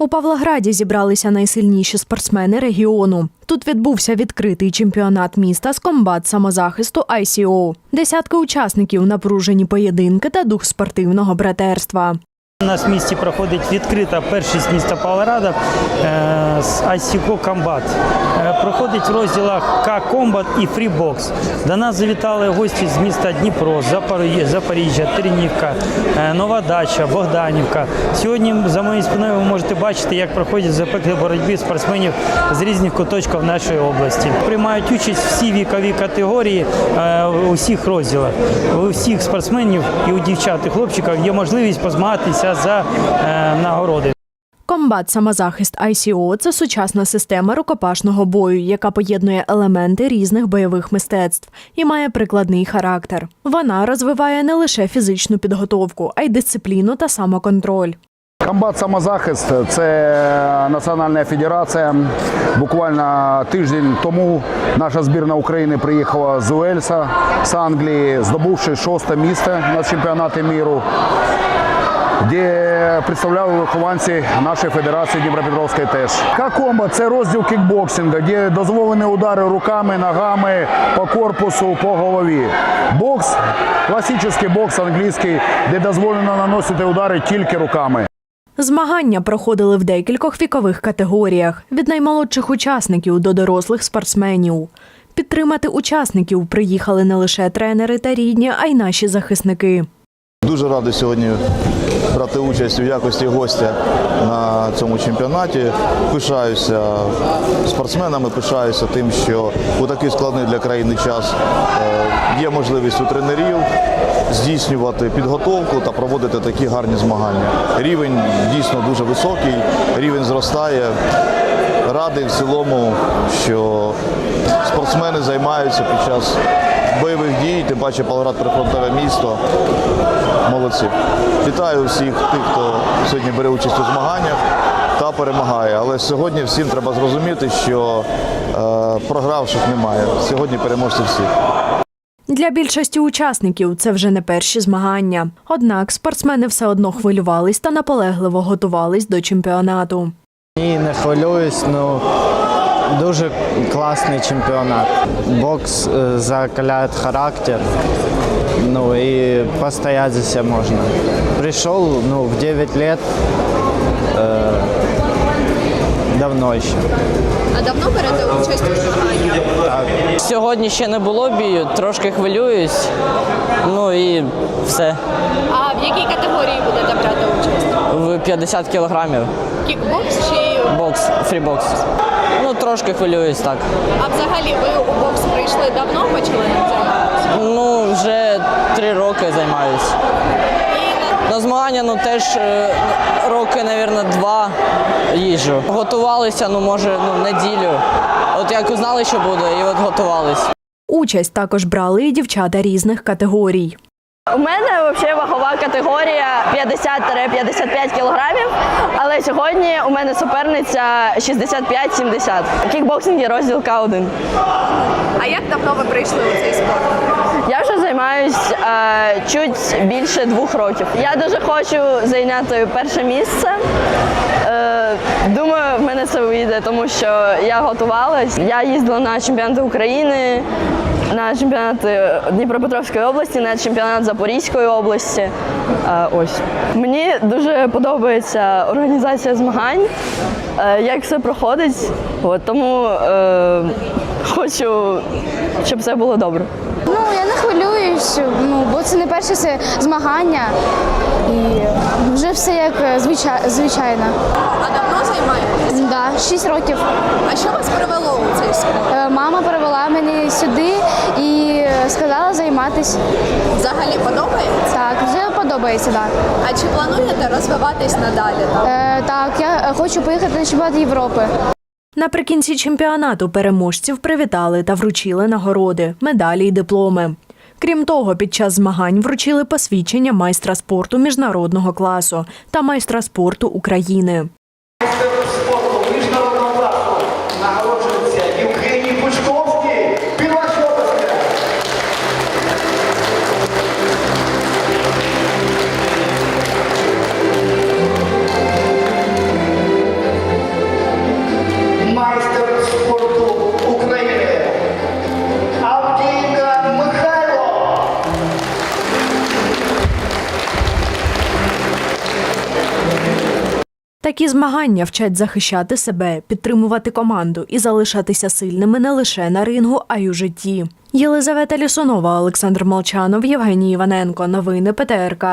У Павлограді зібралися найсильніші спортсмени регіону. Тут відбувся відкритий чемпіонат міста з комбат самозахисту ICO. Десятки учасників, напружені поєдинки та дух спортивного братерства. У нас в місті проходить відкрита першість міста Павлограда е, з ICO Combat. Е, Проходить в розділах К-Комбат і Фрібокс. До нас завітали гості з міста Дніпро, Запоріжжя, Тернівка, е, Нова Дача, Богданівка. Сьогодні за моєю спиною ви можете бачити, як проходять в запеклій боротьбі спортсменів з різних куточків нашої області. Приймають участь всі вікові категорії у всіх розділах. У всіх спортсменів і у дівчат і хлопчиків є можливість позмагатися за е, нагороди. Комбат самозахист ICO – це сучасна система рукопашного бою, яка поєднує елементи різних бойових мистецтв і має прикладний характер. Вона розвиває не лише фізичну підготовку, а й дисципліну та самоконтроль. Комбат самозахист це національна федерація. Буквально тиждень тому наша збірна України приїхала з Уельса, з Англії, здобувши шосте місце на чемпіонаті міру, де представляли вихованці нашої федерації Дніпропетровської теж. К-комбат – це розділ кікбоксингу, де дозволені удари руками, ногами по корпусу, по голові. Бокс класичний бокс англійський, де дозволено наносити удари тільки руками. Змагання проходили в декількох вікових категоріях від наймолодших учасників до дорослих спортсменів. Підтримати учасників приїхали не лише тренери та рідні, а й наші захисники. Дуже радий сьогодні брати участь у якості гостя на цьому чемпіонаті. Пишаюся спортсменами, пишаюся тим, що у такий складний для країни час е, є можливість у тренерів здійснювати підготовку та проводити такі гарні змагання. Рівень дійсно дуже високий, рівень зростає. Радий в цілому, що спортсмени займаються під час бойових дій, тим паче Павлоград прифронтове місто. Молодці. Вітаю всіх тих, хто сьогодні бере участь у змаганнях та перемагає. Але сьогодні всім треба зрозуміти, що е, програвших немає. Сьогодні переможці всі. Для більшості учасників це вже не перші змагання. Однак спортсмени все одно хвилювались та наполегливо готувались до чемпіонату. Ні, не хвилююсь, ну дуже класний чемпіонат. Бокс е, закаляє характер, ну і постоять за себя можна. Прийшов ну, в 9 лет, е, давно ще. А давно берете участь у змаганнях? Сьогодні ще не було бію, трошки хвилююсь. Ну і все. А в якій категорії будете брати участь? В 50 кілограмів. Кікбокс чи Бокс, фрібокс. Ну, трошки хвилююсь так. а взагалі ви у бокс прийшли давно, почали займатися? Ну, вже три роки займаюсь. На- На змагання ну теж е, роки, мабуть, два їжджу. Готувалися, ну може, ну, неділю. От як узнали, що буде, і от готувались. Участь також брали і дівчата різних категорій. У мене взагалі вагова категорія 50-55 кілограмів, але сьогодні у мене суперниця 65-70. Кікбоксинг є розділ К1. А як давно ви прийшли у цей спорт? Я вже займаюсь е, чуть більше двох років. Я дуже хочу зайняти перше місце. Е, думаю, в мене це тому що я готувалась. Я їздила на чемпіонати України, на чемпіонати Дніпропетровської області, на чемпіонат Запорізької області. Е, ось мені дуже подобається організація змагань, е, як все проходить. От, тому е, хочу, щоб все було добре. Ну, я не хвилююсь, ну, бо це не перше це змагання. І вже все як е, звичай- звичайно. А давно займаєтесь? Да, 6 років. А що вас привело у цей спорт? Е, Мама привела мене сюди і сказала займатися. Взагалі подобається? Так, вже подобається, так. А чи плануєте розвиватись надалі? Е, так, я хочу поїхати на чемпіонат Європи. Наприкінці чемпіонату переможців привітали та вручили нагороди, медалі й дипломи. Крім того, під час змагань вручили посвідчення майстра спорту міжнародного класу та майстра спорту України. Такі змагання вчать захищати себе, підтримувати команду і залишатися сильними не лише на рингу, а й у житті. Єлизавета Лісунова, Олександр Молчанов, Євгеній Іваненко. Новини ПТРК.